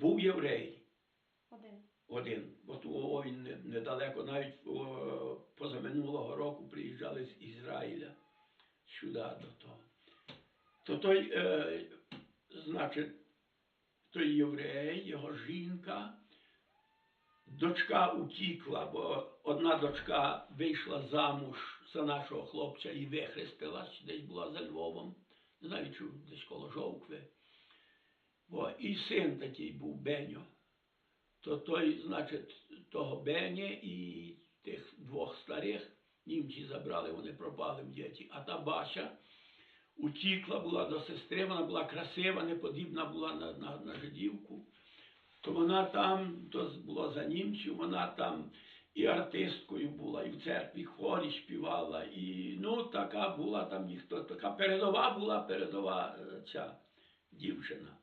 був єврей Один. один. От він недалеко, навіть позаминулого року приїжджали з Ізраїля сюди до того. То той, е, значить, той єврей, його жінка, дочка утікла, бо одна дочка вийшла замуж за нашого хлопця і вихрестилась, десь була за Львовом, не знаю, десь коло Жовкви. Бо і син такий був Беньо. То той, значить, того Бені і тих двох старих німці забрали, вони пропали в діті. А та Бася утікла була до сестри, вона була красива, не подібна була на, на, на жидівку. То вона там, то було за німців, вона там і артисткою була, і в церкві хорі співала, і ну така була там ніхто, така передова була передова е, ця дівчина.